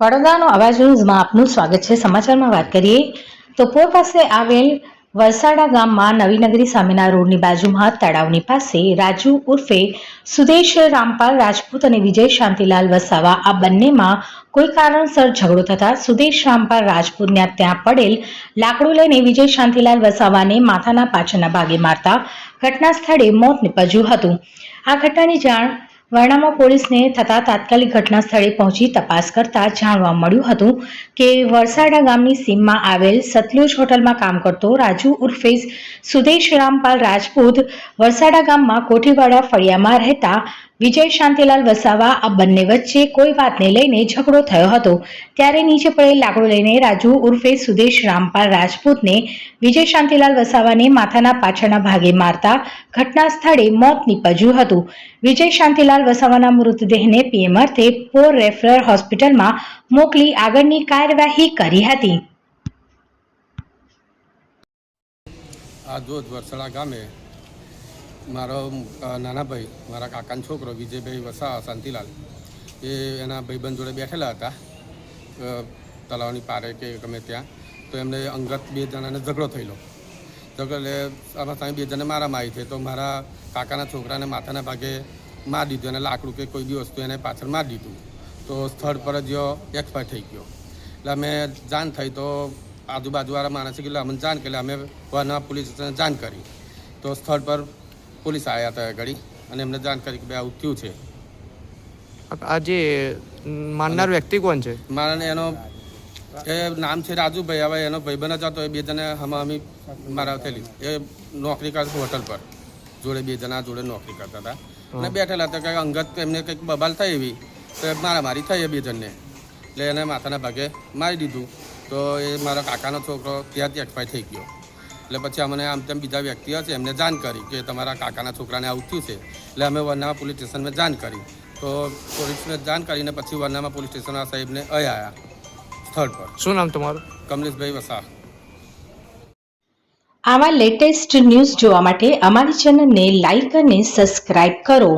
વડોદરાનો અવાજ ન્યૂઝમાં આપનું સ્વાગત છે. સમાચારમાં વાત કરીએ તો પોર પાસે આવેલ વલસાડા ગામમાં નવીનગરી સામેના રોડની બાજુમાં તળાવની પાસે રાજુ ઉર્ફે સુદેશ રામપાલ, રાજપૂત અને વિજય શાંતિલાલ વસાવા આ બંનેમાં કોઈ કારણસર ઝઘડો થતા સુદેશ રામપાલ રાજપૂતને ત્યાં પડેલ લાકડું લઈને વિજય શાંતિલાલ વસાવાને માથાના પાછળના ભાગે મારતા ઘટના સ્થળે મોત નીપજ્યું હતું. આ ઘટનાની જાણ વર્ણામા પોલીસને થતા તાત્કાલિક ઘટના સ્થળે પહોંચી તપાસ કરતા જાણવા મળ્યું હતું કે વરસાડા ગામની સીમમાં આવેલ સતલુજ હોટલમાં કામ કરતો રાજુ ઉર્ફે સુદેશ રામપાલ રાજપૂત વરસાડા ગામમાં કોઠીવાડા ફળિયામાં રહેતા વિજય શાંતિલાલ વસાવા આ બંને વચ્ચે કોઈ વાતને લઈને ઝઘડો થયો હતો. ત્યારે નીચે પડેલ લાકડું લઈને રાજુ ઉર્ફે સુદેશ રામપાલ રાજપૂતને વિજય શાંતિલાલ વસાવાને માથાના પાછળના ભાગે મારતા ઘટના સ્થળે મોત નીપજ્યું હતું. વિજય શાંતિલાલ વસાવાના મૃતદેહને પીએમ અર્થે પોર રેફરલ હોસ્પિટલમાં મોકલી આગળની કાર્યવાહી કરી હતી. આ મારો નાના ભાઈ મારા કાકાનો છોકરો, વિજયભાઈ વસા, શાંતિલાલ, એ એના ભાઈબંધ જોડે બેઠેલા હતા તળાવની પારે કે ગમે ત્યાં, તો એમને અંગત બે જણાને ઝઘડો થયેલો. ઝઘડો એટલે આમાં સામે બે જણા મારામાં આવી છે, તો મારા કાકાના છોકરાને માથાના ભાગે માર દીધું અને લાકડું કે કોઈ બી વસ્તુ એને પાછળ મારી દીધું. તો સ્થળ પર જ એક્સપાયર થઈ ગયો. એટલે અમે જાણ થઈ તો આજુબાજુવાળા માણસે કીધું, અમને જાણ કરી અમે વરના પોલીસ સ્ટેશને જાણ કરી. તો સ્થળ પર પોલીસ આવ્યા હતા ઘડી અને એમને જાણ કરી કે ભાઈ આવું થયું છે. આ જે મારનાર વ્યક્તિ કોણ છે? મારાને એનો એ નામ છે રાજુભાઈ હવે એનો ભાઈબંધ જ હતો એ બે જણા હમા અમી મારા થયેલી. એ નોકરી કરતા હોટલ પર. જોડે બે જણા જોડે નોકરી કરતા હતા. અને બેઠેલા હતા કંઈક અંગત એમને કંઈક બબાલ થઈ એવી તો એ મારામારી થઈ એ બે જણને. એટલે એને માથાના ભાગે મારી દીધું. તો એ મારા કાકાનો છોકરો ત્યાંથી એક્સપાયર થઈ ગયો. એટલે પછી અમને આમ તેમ બીજા વ્યક્તિ હશે એમને જાણ કરી કે તમારા કાકાના છોકરાને આવું થયું છે. એટલે અમે વરનામા પોલીસ સ્ટેશનમાં જાણ કરી. તો પોલીસને જાણ કરીને પછી વરનામા પોલીસ સ્ટેશનના સાહેબને અહીં આવ્યા સ્થળ પર. શું નામ તમારું? કમલેશભાઈ વસા આવા લેટેસ્ટ ન્યૂઝ જોવા માટે અમારી ચેનલને લાઈક અને સબસ્ક્રાઇબ કરો.